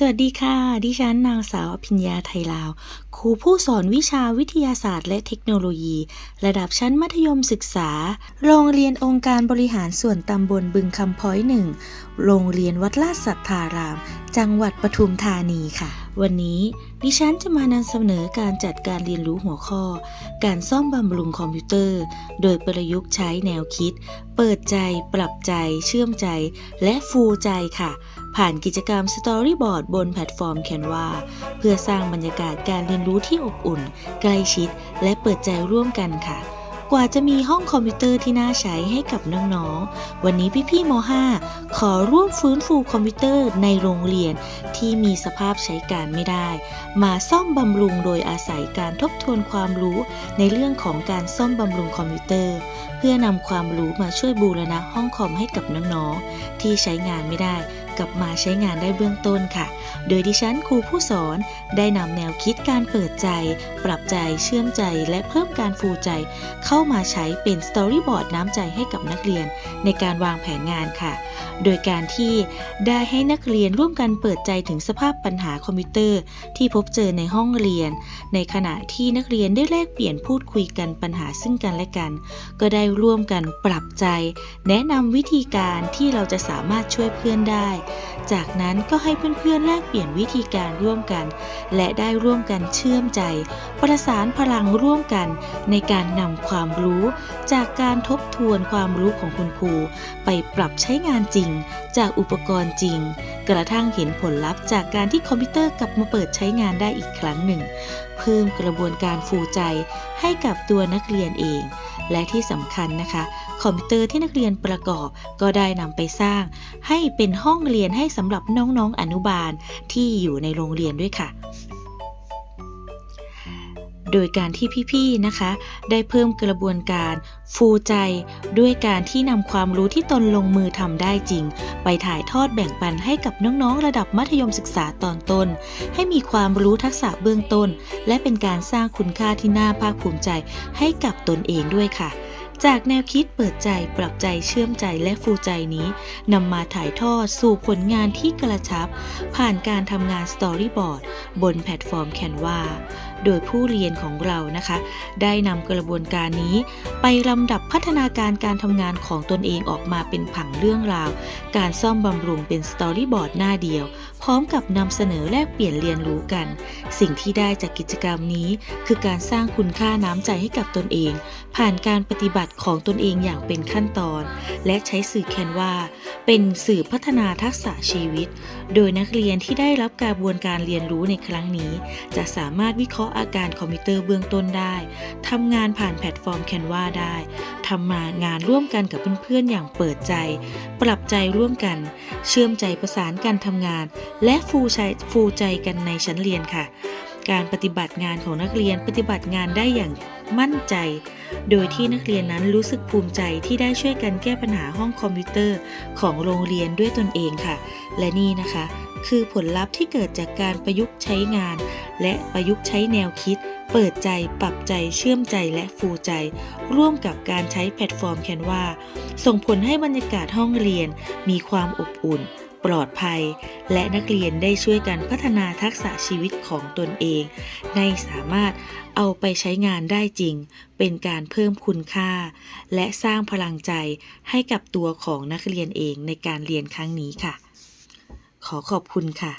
สวัสดีค่ะ ดิฉันนางสาวอภิญญาไทยลาว ครูผู้สอนวิชาวิทยาศาสตร์ และเทคโนโลยี ระดับชั้นมัธยมศึกษา โรงเรียนองค์การบริหารส่วนตำบลบึงคำพ้อยหนึ่ง โรงเรียนวัดลาดสัทธาราม จังหวัดปทุมธานีค่ะ วันนี้ดิฉันจะมานำเสนอการจัดการเรียนรู้หัวข้อ การซ่อมบำรุงคอมพิวเตอร์ โดยประยุกต์ใช้แนวคิด เปิดใจ ปรับใจ เชื่อมใจ และฟูใจค่ะ ผ่านกิจกรรม Storyboard บนแพลตฟอร์ม Canva เพื่อสร้างบรรยากาศการเรียนรู้ที่อบอุ่น ใกล้ชิด และเปิดใจร่วมกันค่ะ กว่าจะมีห้องคอมพิวเตอร์ที่น่าใช้ให้กับน้องๆ วันนี้พี่ๆม .5 ขอร่วมฟื้นฟูคอมพิวเตอร์ในโรงเรียนที่มีสภาพใช้การไม่ได้ มาซ่อมบำรุงโดยอาศัยการทบทวนความรู้ในเรื่องของการซ่อมบำรุงคอมพิวเตอร์เพื่อนำความรู้มาช่วยบูรณะห้องคอมให้กับน้องๆ ที่ใช้งานไม่ได้ กลับมาใช้งานได้เบื้องต้นค่ะ โดยดิฉันครูผู้สอนได้นำแนวคิดการเปิดใจ ปรับใจเชื่อมใจและเพิ่มการฟูใจ เข้ามาใช้เป็นสตอรี่บอร์ดน้ำใจให้กับนักเรียน ในการวางแผนงานค่ะ โดยการที่ได้ให้นักเรียนร่วมกันเปิดใจถึงสภาพปัญหาคอมพิวเตอร์ ที่พบเจอในห้องเรียน ในขณะที่นักเรียนได้แลกเปลี่ยนพูดคุยกันปัญหาซึ่งกันและกัน ก็ได้ร่วมกันปรับใจ แนะนำวิธีการที่เราจะสามารถช่วยเพื่อนได้จากนั้นก็ให้เพื่อนๆแลกเปลี่ยนวิธีการร่วมกัน และได้ร่วมกันเชื่อมใจ ประสานพลังร่วมกัน ในการนำความรู้ จากการทบทวนความรู้ของคุณครู ไปปรับใช้งานจริง จากอุปกรณ์จริง กระทั่งเห็นผลลัพธ์ จากการที่คอมพิวเตอร์กลับมาเปิดใช้งานได้อีกครั้งหนึ่ง เพิ่มกระบวนการฟูใจให้กับตัวนักเรียนเอง และที่สำคัญนะคะ คอมพิวเตอร์ที่นักเรียนประกอบ ก็ได้นำไปสร้าง ให้เป็นห้องเรียนให้สำหรับน้องๆอนุบาลที่อยู่ในโรงเรียนด้วยค่ะ โดยการที่พี่ๆนะคะ ได้เพิ่มกระบวนการฟูใจ ด้วยการที่นำความรู้ที่ตนลงมือทำได้จริง ไปถ่ายทอดแบ่งปันให้กับน้องๆ ระดับมัธยมศึกษาตอนต้น ให้มีความรู้ทักษะเบื้องต้น และเป็นการสร้างคุณค่าที่น่าภาคภูมิใจให้กับตนเองด้วยค่ะ จากแนวคิดเปิดใจปรับใจเชื่อมใจและฟูใจนี้นำมาถ่ายทอดสู่ผลงานที่กระชับ ผ่านการทำงานสตอรี่บอร์ดบนแพลตฟอร์ม Canva โดยผู้เรียนของเรานะคะ ได้นำกระบวนการนี้ ไปลำดับพัฒนาการการทำงานของตนเองออกมาเป็นผังเรื่องราว การซ่อมบำรุงเป็นสตอรี่บอร์ดหน้าเดียว พร้อมกับนำเสนอแลกเปลี่ยนเรียนรู้กัน สิ่งที่ได้จากกิจกรรมนี้ คือการสร้างคุณค่าน้ำใจให้กับตนเอง ผ่านการปฏิบัติของตนเองอย่างเป็นขั้นตอน และใช้สื่อแคนวาเป็นสื่อพัฒนาทักษะชีวิต โดยนักเรียนที่ได้รับกระบวนการเรียนรู้ในครั้งนี้ จะสามารถวิเคราะห์อาการคอมพิวเตอร์เบื้องต้นได้ทำงานผ่านแพลตฟอร์มแคนวาได้ทำมางานร่วมกันกับเพื่อนๆอย่างเปิดใจ ปรับใจร่วมกัน เชื่อมใจประสานการทำงาน และฟูใจฟูใจกันในชั้นเรียนค่ะ การปฏิบัติงานของนักเรียนปฏิบัติงานได้อย่างมั่นใจ โดยที่นักเรียนนั้นรู้สึกภูมิใจที่ได้ช่วยกันแก้ปัญหาห้องคอมพิวเตอร์ของโรงเรียนด้วยตนเองค่ะ และนี่นะคะ คือผลลัพธ์ที่เกิดจากการประยุกต์ใช้งาน และประยุกต์ใช้แนวคิด เปิดใจ ปรับใจ เชื่อมใจและฟูใจ ร่วมกับการใช้แพลตฟอร์มแคนวาส่งผลให้บรรยากาศห้องเรียนมีความอบอุ่น ปลอดภัย และนักเรียนได้ช่วยกันพัฒนาทักษะชีวิตของตนเองในสามารถเอาไปใช้งานได้จริง เป็นการเพิ่มคุณค่า และสร้างพลังใจให้กับตัวของนักเรียนเองในการเรียนครั้งนี้ค่ะ ขอขอบคุณค่ะ